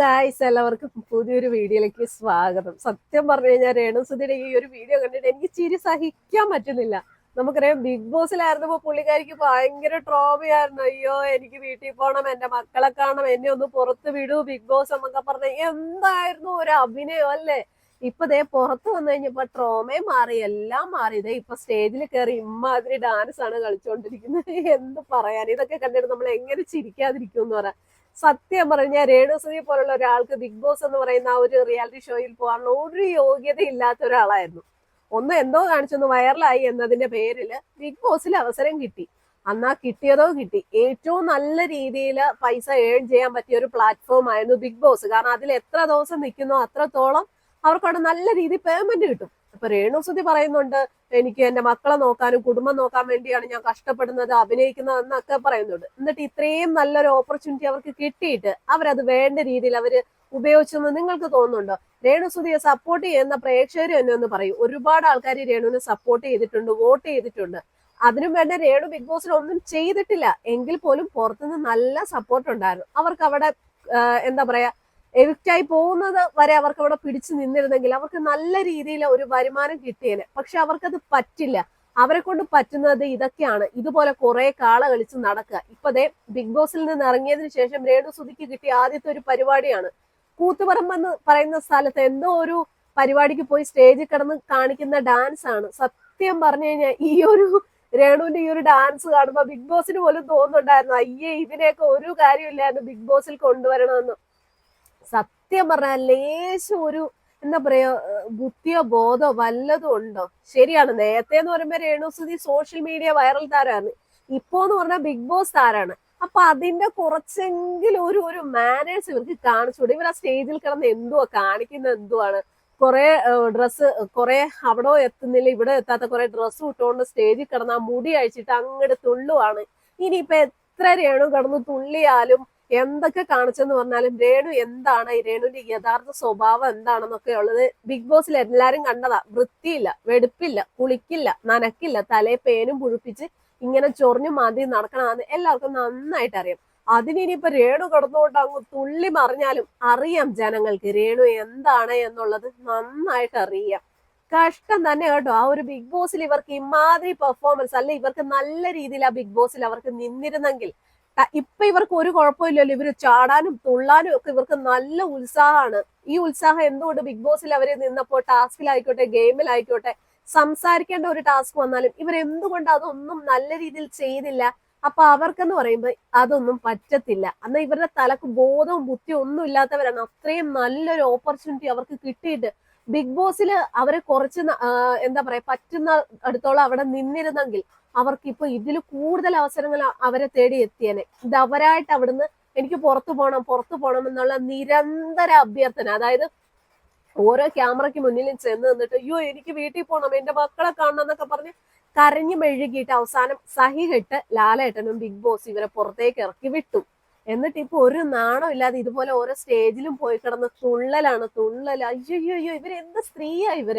Guys എല്ലാവർക്കും പുതിയൊരു വീഡിയോയിലേക്ക് സ്വാഗതം. സത്യം പറഞ്ഞു കഴിഞ്ഞാൽ രേണുസുധിയുടെ ഈ ഒരു വീഡിയോ കണ്ടിട്ട് എനിക്ക് ചിരി സഹിക്കാൻ പറ്റുന്നില്ല. നമുക്കറിയാം ബിഗ് ബോസിലായിരുന്നു ബോസിലായിരുന്നപ്പോ പുള്ളിക്കാരിക്ക് ഭയങ്കര ട്രോമയായിരുന്നു അയ്യോ എനിക്ക് വീട്ടിൽ പോകണം എന്റെ മക്കളെ കാണണം എന്നെ ഒന്ന് പുറത്ത് വിടൂ ബിഗ് ബോസ് എന്നൊക്കെ പറഞ്ഞ എന്തായിരുന്നു ഒരു അഭിനയം അല്ലേ? ഇപ്പൊ ദേ പുറത്ത് വന്നു കഴിഞ്ഞപ്പോ ട്രോമയും മാറി എല്ലാം മാറി. ഇതേ ഇപ്പൊ സ്റ്റേജിൽ കയറി ഇമ്മാതിരി ഡാൻസ് ആണ് കളിച്ചുകൊണ്ടിരിക്കുന്നത് എന്ത് പറയാൻ? ഇതൊക്കെ കണ്ടിട്ട് നമ്മൾ എങ്ങനെ ചിരിക്കാതിരിക്കും എന്ന് പറയാം. സത്യം പറഞ്ഞാൽ രേണുസുതി പോലുള്ള ഒരാൾക്ക് ബിഗ് ബോസ് എന്ന് പറയുന്ന ആ ഒരു റിയാലിറ്റി ഷോയിൽ പോകാനുള്ള ഒരു യോഗ്യത ഇല്ലാത്ത ഒരാളായിരുന്നു. ഒന്ന് എന്തോ കാണിച്ചൊന്ന് വൈറലായി എന്നതിന്റെ പേരിൽ ബിഗ് ബോസിൽ അവസരം കിട്ടി. അന്നാ കിട്ടിയതോ കിട്ടി. ഏറ്റവും നല്ല രീതിയിൽ പൈസ ഏൺ ചെയ്യാൻ പറ്റിയ ഒരു പ്ലാറ്റ്ഫോം ആയിരുന്നു ബിഗ് ബോസ്. കാരണം അതിൽ എത്ര ദിവസം നിൽക്കുന്നോ അത്രത്തോളം അവർക്കവിടെ നല്ല രീതിയിൽ പേയ്മെന്റ് കിട്ടും. ഇപ്പൊ രേണുസുതി പറയുന്നുണ്ട് എനിക്ക് എന്റെ മക്കളെ നോക്കാനും കുടുംബം നോക്കാൻ വേണ്ടിയാണ് ഞാൻ കഷ്ടപ്പെടുന്നത് അഭിനയിക്കുന്നത് എന്നൊക്കെ പറയുന്നുണ്ട്. എന്നിട്ട് ഇത്രയും നല്ലൊരു ഓപ്പർച്യൂണിറ്റി അവർക്ക് കിട്ടിയിട്ട് അവരത് വേണ്ട രീതിയിൽ അവർ ഉപയോഗിച്ചെന്ന് നിങ്ങൾക്ക് തോന്നുന്നുണ്ടോ? രേണുസുതിയെ സപ്പോർട്ട് ചെയ്യുന്ന പ്രേക്ഷകർ തന്നെ ഒന്ന് പറയും. ഒരുപാട് ആൾക്കാർ രേണുവിനെ സപ്പോർട്ട് ചെയ്തിട്ടുണ്ട് വോട്ട് ചെയ്തിട്ടുണ്ട്. അതിനും വേണ്ട രേണു ബിഗ് ബോസിൽ ഒന്നും ചെയ്തിട്ടില്ല. എങ്കിൽ പോലും പുറത്തുനിന്ന് നല്ല സപ്പോർട്ട് ഉണ്ടായിരുന്നു. അവർക്ക് അവിടെ എന്താ പറയാ എവിക്റ്റായി പോകുന്നത് വരെ അവർക്ക് അവിടെ പിടിച്ചു നിന്നിരുന്നെങ്കിൽ അവർക്ക് നല്ല രീതിയിൽ ഒരു വരുമാനം കിട്ടിയേനെ. പക്ഷെ അവർക്കത് പറ്റില്ല. അവരെ കൊണ്ട് പറ്റുന്നത് ഇതൊക്കെയാണ്. ഇതുപോലെ കുറെ കാള കളിച്ച് നടക്കുക ഇപ്പതേ ബിഗ് ബോസിൽ നിന്ന് ഇറങ്ങിയതിനു ശേഷം രേണു സുധിക്ക് കിട്ടിയ ആദ്യത്തെ ഒരു പരിപാടിയാണ്. കൂത്തുപറമ്പെന്ന് പറയുന്ന സ്ഥലത്ത് എന്തോ ഒരു പരിപാടിക്ക് പോയി സ്റ്റേജിൽ കിടന്ന് കാണിക്കുന്ന ഡാൻസ് ആണ്. സത്യം പറഞ്ഞു കഴിഞ്ഞാൽ ഈ ഒരു രേണുവിന്റെ ഈ ഒരു ഡാൻസ് കാണുമ്പോൾ ബിഗ് ബോസിന് പോലും തോന്നുന്നുണ്ടായിരുന്നു. അയ്യേ ഇതിനെയൊക്കെ ഒരു കാര്യമില്ലായിരുന്നു ബിഗ് ബോസിൽ കൊണ്ടുവരണമെന്ന്. സത്യം പറഞ്ഞാൽ ലേശം ഒരു എന്താ പറയാ ബുദ്ധിയോ ബോധോ വല്ലതും ഉണ്ടോ? ശരിയാണ്. നേരത്തെ എന്ന് പറയുമ്പോ രേണുസുതി സോഷ്യൽ മീഡിയ വൈറൽ താരമാണ്. ഇപ്പോ എന്ന് പറഞ്ഞാൽ ബിഗ് ബോസ് താരാണ്. അപ്പൊ അതിന്റെ കുറച്ചെങ്കിലും ഒരു ഒരു മാനേഴ്സ് ഇവർക്ക് കാണിച്ചുകൂടെ? ഇവർ ആ സ്റ്റേജിൽ കിടന്ന് എന്തുവാ? കാണിക്കുന്ന എന്തുവാണ്? കുറെ ഡ്രസ്സ് കുറെ അവിടെ എത്തുന്നില്ല ഇവിടെ എത്താത്ത കുറെ ഡ്രസ്സ് ഇട്ടുകൊണ്ട് സ്റ്റേജിൽ കിടന്ന് ആ മുടി അഴിച്ചിട്ട് അങ്ങോട്ട് തുള്ളുവാണ്. ഇനിയിപ്പൊ എത്ര രേണു കിടന്ന് തുള്ളിയാലും എന്തൊക്കെ കാണിച്ചെന്ന് പറഞ്ഞാലും രേണു എന്താണ്? രേണുവിന്റെ യഥാർത്ഥ സ്വഭാവം എന്താണെന്നൊക്കെ ഉള്ളത് ബിഗ് ബോസിൽ എല്ലാരും കണ്ടതാ. വൃത്തിയില്ല വെടുപ്പില്ല കുളിക്കില്ല നനക്കില്ല തലേ പേനും പുഴുപ്പിച്ച് ഇങ്ങനെ ചൊറിഞ്ഞു മാതി നടക്കണമെന്ന് എല്ലാവർക്കും നന്നായിട്ട് അറിയാം അതിനിപ്പോ രേണു കിടന്നുകൊണ്ട് അങ്ങ് തുള്ളി മറിഞ്ഞാലും അറിയാം ജനങ്ങൾക്ക് രേണു എന്താണ് എന്നുള്ളത് നന്നായിട്ട് അറിയാം കഷ്ടം തന്നെ കേട്ടോ. ആ ഒരു ബിഗ് ബോസിൽ ഇവർക്ക് ഇമാതിരി പെർഫോമൻസ് അല്ലെ ഇവർക്ക് നല്ല രീതിയിൽ ആ ബിഗ് ബോസിൽ അവർക്ക് നിന്നിരുന്നെങ്കിൽ ഇപ്പൊ ഇവർക്ക് ഒരു കുഴപ്പമില്ലല്ലോ. ഇവർ ചാടാനും തുള്ളാനും ഒക്കെ ഇവർക്ക് നല്ല ഉത്സാഹമാണ്. ഈ ഉത്സാഹം എന്തുകൊണ്ട് ബിഗ് ബോസിൽ അവർ നിന്നപ്പോ ടാസ്കിലായിക്കോട്ടെ ഗെയിമിലായിക്കോട്ടെ സംസാരിക്കേണ്ട ഒരു ടാസ്ക് വന്നാലും ഇവർ എന്തുകൊണ്ട് അതൊന്നും നല്ല രീതിയിൽ ചെയ്തില്ല? അപ്പൊ അവർക്കെന്ന് പറയുമ്പോ അതൊന്നും പറ്റത്തില്ല. അന്ന് ഇവരുടെ തലക്ക് ബോധവും ബുദ്ധിയും ഒന്നും ഇല്ലാത്തവരാണ്. അത്രയും നല്ലൊരു ഓപ്പർച്യൂണിറ്റി അവർക്ക് കിട്ടിയിട്ട് ബിഗ് ബോസിൽ അവരെ കുറച്ച് എന്താ പറയാ പറ്റുന്ന അടുത്തോളം അവിടെ നിന്നിരുന്നെങ്കിൽ അവർക്ക് ഇപ്പൊ ഇതിൽ കൂടുതൽ അവസരങ്ങൾ അവരെ തേടി എത്തിയേനെ. ഇത് അവരായിട്ട് അവിടുന്ന് എനിക്ക് പുറത്തു പോകണം പുറത്തു പോകണം എന്നുള്ള നിരന്തര അഭ്യർത്ഥന. അതായത് ഓരോ ക്യാമറയ്ക്ക് മുന്നിലും ചെന്ന് നിന്നിട്ട് അയ്യോ എനിക്ക് വീട്ടിൽ പോകണം എന്റെ മക്കളെ കാണണം എന്നൊക്കെ പറഞ്ഞ് കരഞ്ഞു മെഴുകിയിട്ട് അവസാനം സഹി കെട്ട് ലാലേട്ടനും ബിഗ് ബോസ് ഇവരെ പുറത്തേക്ക് ഇറക്കി വിട്ടു. എന്നിട്ട് ഇപ്പൊ ഒരു നാണം ഇല്ലാതെ ഇതുപോലെ ഓരോ സ്റ്റേജിലും പോയി കിടന്ന് തുള്ളലാണ് തുള്ളൽ അയ്യോ അയ്യോ ഇവർ എന്ത് സ്ത്രീയാ ഇവർ?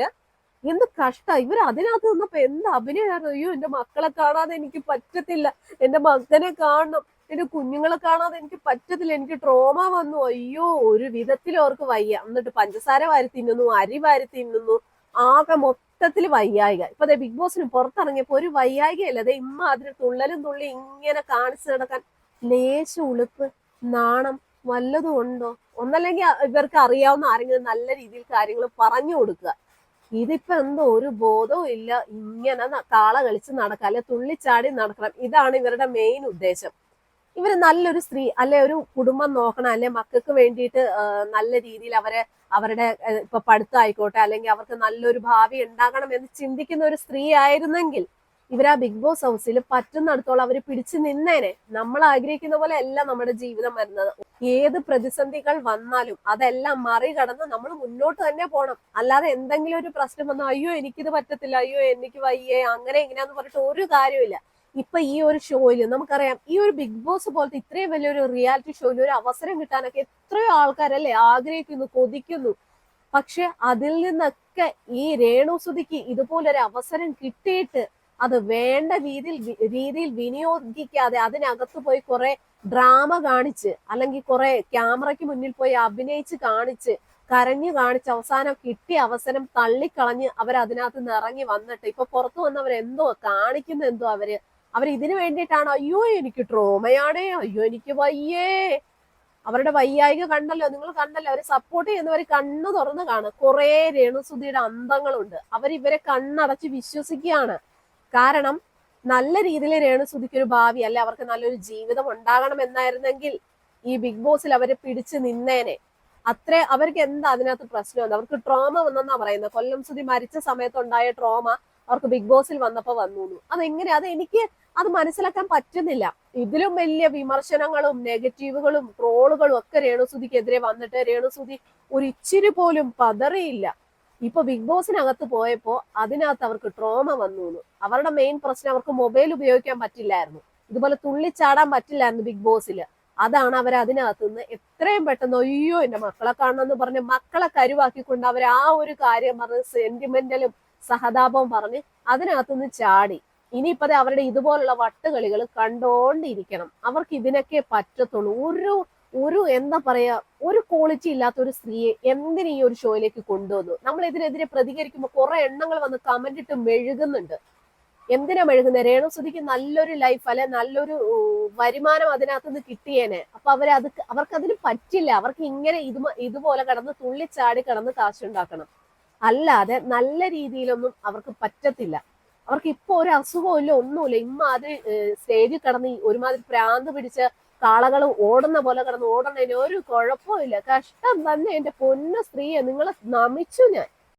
എന്ത് കഷ്ട. ഇവർ അതിനകത്ത് നിന്നപ്പോ എന്ത് അഭിനയമായിരുന്നു അയ്യോ എന്റെ മക്കളെ കാണാതെ എനിക്ക് പറ്റത്തില്ല. എന്റെ മകനെ കാണണം. എന്റെ കുഞ്ഞുങ്ങളെ കാണാതെ എനിക്ക് പറ്റത്തില്ല. എനിക്ക് ട്രോമ വന്നു. അയ്യോ ഒരു വിധത്തിൽ അവർക്ക് വയ്യ. എന്നിട്ട് പഞ്ചസാര വാരി തിന്നുന്നു അരി വാരി തിന്നുന്നു. ആകെ മൊത്തത്തിൽ വയ്യായിക. ഇപ്പൊ അതെ ബിഗ് ബോസിന് പുറത്തിറങ്ങിയപ്പോ ഒരു വയ്യായികയല്ല. അതെ ഇമ്മ അതിന് തുള്ളലും തുള്ളി ഇങ്ങനെ കാണിച്ചു നടക്കാൻ ലേശ ഉളുപ്പ് നാണം വല്ലതും ഉണ്ടോ? ഒന്നല്ലെങ്കിൽ ഇവർക്ക് അറിയാവുന്ന ആരെങ്കിലും നല്ല രീതിയിൽ കാര്യങ്ങൾ പറഞ്ഞു കൊടുക്കുക. ഇതിപ്പോ എന്തോ ഒരു ബോധവും ഇല്ല. ഇങ്ങനെ കാള കളിച്ച് നടക്കുക അല്ലെ തുള്ളിച്ചാടി നടക്കണം. ഇതാണ് ഇവരുടെ മെയിൻ ഉദ്ദേശം. ഇവർ നല്ലൊരു സ്ത്രീ അല്ലെ ഒരു കുടുംബം നോക്കണം അല്ലെ മക്കൾക്ക് വേണ്ടിയിട്ട് നല്ല രീതിയിൽ അവരെ അവരുടെ ഇപ്പൊ പഠിത്തം ആയിക്കോട്ടെ അല്ലെങ്കിൽ അവർക്ക് നല്ലൊരു ഭാവി ഉണ്ടാകണം എന്ന് ചിന്തിക്കുന്ന ഒരു സ്ത്രീ ആയിരുന്നെങ്കിൽ ഇവർ ആ ബിഗ് ബോസ് ഹൗസിൽ പറ്റുന്നിടത്തോളം അവർ പിടിച്ചു നിന്നേനെ. നമ്മൾ ആഗ്രഹിക്കുന്ന പോലെ അല്ല നമ്മുടെ ജീവിതം വരുന്നത്. ഏത് പ്രതിസന്ധികൾ വന്നാലും അതെല്ലാം മറികടന്ന് നമ്മൾ മുന്നോട്ട് തന്നെ പോകണം അല്ലാതെ എന്തെങ്കിലും ഒരു പ്രശ്നം വന്നാൽ അയ്യോ എനിക്കിത് പറ്റത്തില്ല. അയ്യോ എനിക്ക് വയ്യേ. അങ്ങനെ എങ്ങനെയാന്ന് പറഞ്ഞിട്ട് ഒരു കാര്യമില്ല ഇപ്പൊ ഈ ഒരു ഷോയിൽ നമുക്കറിയാം ഈ ഒരു ബിഗ് ബോസ് പോലത്തെ ഇത്രയും വലിയൊരു റിയാലിറ്റി ഷോയിൽ ഒരു അവസരം കിട്ടാനൊക്കെ എത്രയോ ആൾക്കാരല്ലേ ആഗ്രഹിക്കുന്നു കൊതിക്കുന്നു. പക്ഷെ അതിൽ നിന്നൊക്കെ ഈ രേണു സുധിക്ക് ഇതുപോലൊരു അവസരം കിട്ടിയിട്ട് അത് വേണ്ട രീതിയിൽ രീതിയിൽ വിനിയോഗിക്കാതെ അതിനകത്ത് പോയി കുറെ ഡ്രാമ കാണിച്ച് അല്ലെങ്കിൽ കുറെ ക്യാമറയ്ക്ക് മുന്നിൽ പോയി അഭിനയിച്ച് കാണിച്ച് കരഞ്ഞു കാണിച്ച് അവസാനം കിട്ടിയ അവസരം തള്ളിക്കളഞ്ഞ് അവർ അതിനകത്ത് നിന്ന് ഇറങ്ങി വന്നിട്ട് ഇപ്പൊ പുറത്തു വന്നവർ എന്തോ കാണിക്കുന്ന എന്തോ അവർ. അവർ ഇതിനു വേണ്ടിയിട്ടാണ് അയ്യോ എനിക്ക് ട്രോമയാണ് അയ്യോ എനിക്ക് വയ്യേ. അവരുടെ വയ്യായിക കണ്ടല്ലോ നിങ്ങൾ കണ്ടല്ലോ അവരെ സപ്പോർട്ട് ചെയ്യുന്നവർ കണ്ണു തുറന്ന് കാണും. കുറെ രേണുസുതിയുടെ അന്തങ്ങളുണ്ട്. അവരിവരെ കണ്ണടച്ച് വിശ്വസിക്കുകയാണ്. കാരണം നല്ല രീതിയിൽ രേണുസുതിക്ക് ഒരു ഭാവി അല്ലെ അവർക്ക് നല്ലൊരു ജീവിതം ഉണ്ടാകണം എന്നായിരുന്നെങ്കിൽ ഈ ബിഗ് ബോസിൽ അവരെ പിടിച്ചു നിന്നേനെ. അത്ര അവർക്ക് എന്താ അതിനകത്ത് പ്രശ്നം? അവർക്ക് ട്രോമ വന്നെന്നാ പറയുന്നത്. കൊല്ലം സുതി മരിച്ച സമയത്തുണ്ടായ ട്രോമ അവർക്ക് ബിഗ് ബോസിൽ വന്നപ്പോ വന്നു അതെങ്ങനെ? അത് എനിക്ക് അത് മനസ്സിലാക്കാൻ പറ്റുന്നില്ല. ഇതിലും വലിയ വിമർശനങ്ങളും നെഗറ്റീവുകളും ട്രോളുകളും ഒക്കെ രേണുസുതിക്കെതിരെ വന്നിട്ട് രേണുസുതി ഒരു ഇച്ചിരി പോലും പതറിയില്ല. ഇപ്പൊ ബിഗ് ബോസിനകത്ത് പോയപ്പോ അതിനകത്ത് അവർക്ക് ട്രോമ വന്നു അവരുടെ മെയിൻ പ്രശ്നം അവർക്ക് മൊബൈൽ ഉപയോഗിക്കാൻ പറ്റില്ലായിരുന്നു. ഇതുപോലെ തുള്ളിച്ചാടാൻ പറ്റില്ലായിരുന്നു ബിഗ് ബോസിൽ അതാണ് അവർ അതിനകത്ത് നിന്ന് എത്രയും പെട്ടെന്ന് അയ്യോ എന്റെ മക്കളെ കാണണമെന്ന് പറഞ്ഞ് മക്കളെ കരുവാക്കിക്കൊണ്ട് അവർ ആ ഒരു കാര്യം പറഞ്ഞ് സെന്റിമെന്റലും സഹതാപവും പറഞ്ഞ് അതിനകത്ത് നിന്ന് ചാടി. ഇനിയിപ്പത് അവരുടെ ഇതുപോലുള്ള വട്ടുകളികൾ കണ്ടോണ്ടിരിക്കണം. അവർക്ക് ഇതിനൊക്കെ പറ്റത്തുള്ളൂ. ഒരു ഒരു എന്താ പറയാ ഒരു ക്വാളിറ്റി ഇല്ലാത്ത ഒരു സ്ത്രീയെ എന്തിനു ഈ ഒരു ഷോയിലേക്ക് കൊണ്ടുവന്നു? നമ്മൾ ഇതിനെതിരെ പ്രതികരിക്കുമ്പോൾ കുറെ എണ്ണങ്ങൾ വന്ന് കമന്റ് ഇട്ട് മെഴുകുന്നുണ്ട്. എന്തിനാ മെഴുകുന്നത് രേണുസുതിക്ക് നല്ലൊരു ലൈഫ് അല്ലെ നല്ലൊരു വരുമാനം അതിനകത്ത് നിന്ന് കിട്ടിയേനെ. അപ്പൊ അവർ അത് അവർക്ക് അതിന് പറ്റില്ല. അവർക്ക് ഇങ്ങനെ ഇത് ഇതുപോലെ കിടന്ന് തുള്ളിച്ചാടി കിടന്ന് കാശുണ്ടാക്കണം. അല്ലാതെ നല്ല രീതിയിലൊന്നും അവർക്ക് പറ്റത്തില്ല. അവർക്ക് ഇപ്പൊ ഒരു അസുഖമില്ല ഒന്നുമില്ല. ഇമ്മാതിരി സ്റ്റേജിൽ കടന്ന് ഒരുമാതിരി പ്രാന്ത് പിടിച്ച കാളകൾ ഓടുന്ന പോലെ കിടന്ന് ഓടണതിന് ഒരു കുഴപ്പമില്ല കഷ്ടം തന്നെ എന്റെ പൊന്ന സ്ത്രീയെ നിങ്ങളെ നമിച്ചു ഞാൻ.